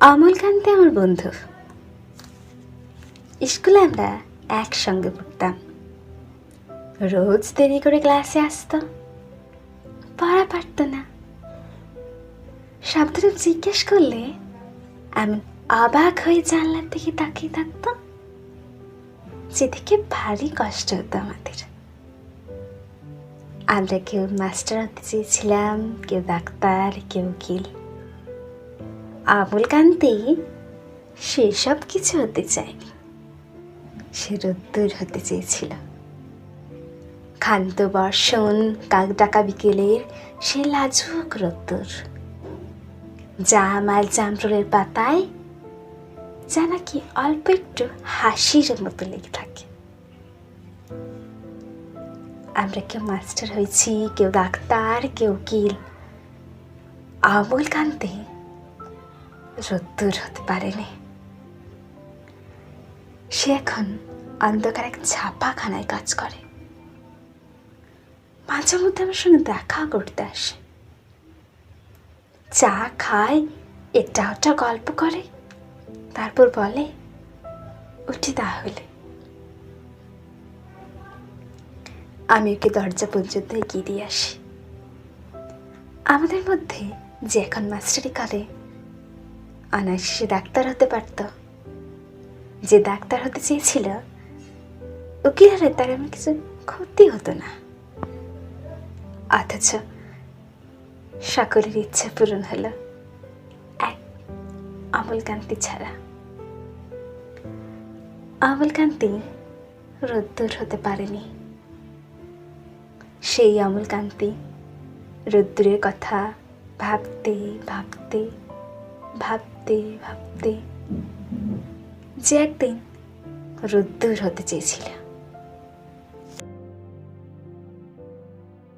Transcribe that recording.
অমলকান্তি আমার বন্ধু। স্কুলে আমরা একসঙ্গে পড়তাম। রোজ দেরি করে ক্লাসে আসতো। পড়া পারত না। শব্দটা জিজ্ঞেস করলে আমি অবাক হয়ে জানলার দিকে তাকিয়ে থাকতো। যেদিকে ভারী কষ্ট হতো আমাদের। আমরা কেউ মাস্টার হতে চেয়েছিলাম, কেউ ডাক্তার, কেউ উকিল। আবুল কান্তি সেসব কিছু হতে চায়নি সে রোদ্দুর হতে চেয়েছিল। ক্ষান্ত বর্ষণ কাক ডাকা বিকেলের সে লাজুক রোদ্দুর। জাম আর জামরুলের পাতায় যা নাকি অল্প একটু হাসির মতো লেগে থাকে। আমরা কেউ মাস্টার হয়েছি, কেউ ডাক্তার, কেউ উকিল। আমল কান্তি রোদ্দুর হতে পারেনি। সে এখন অন্ধকার এক ছাপাখানায় কাজ করে। মাঝে মধ্যে আমার সঙ্গে দেখা করতে আসে। চা খায়, এটা ওটা গল্প করে, তারপর বলে, উঠি তাহলে। আমি ওকে দরজা পর্যন্ত এগিয়ে দিয়ে আসি। আমাদের মধ্যে যে এখন মাস্টারি করে অনায়াসে ডাক্তার হতে পারত। যে ডাক্তার হতে চেয়েছিল উকিল হলে তার এমন কিছু ক্ষতি হতো না। অথচ সকলের ইচ্ছা পূরণ হলো এক অমলকান্তি ছাড়া। অমলকান্তি রোদ্দুর হতে পারেনি। সেই অমলকান্তি রোদ্দুরের কথা ভাবতে ভাবতে ভাবতে ভাবতে যে একদিন রোদ্দুর হতে চেয়েছিল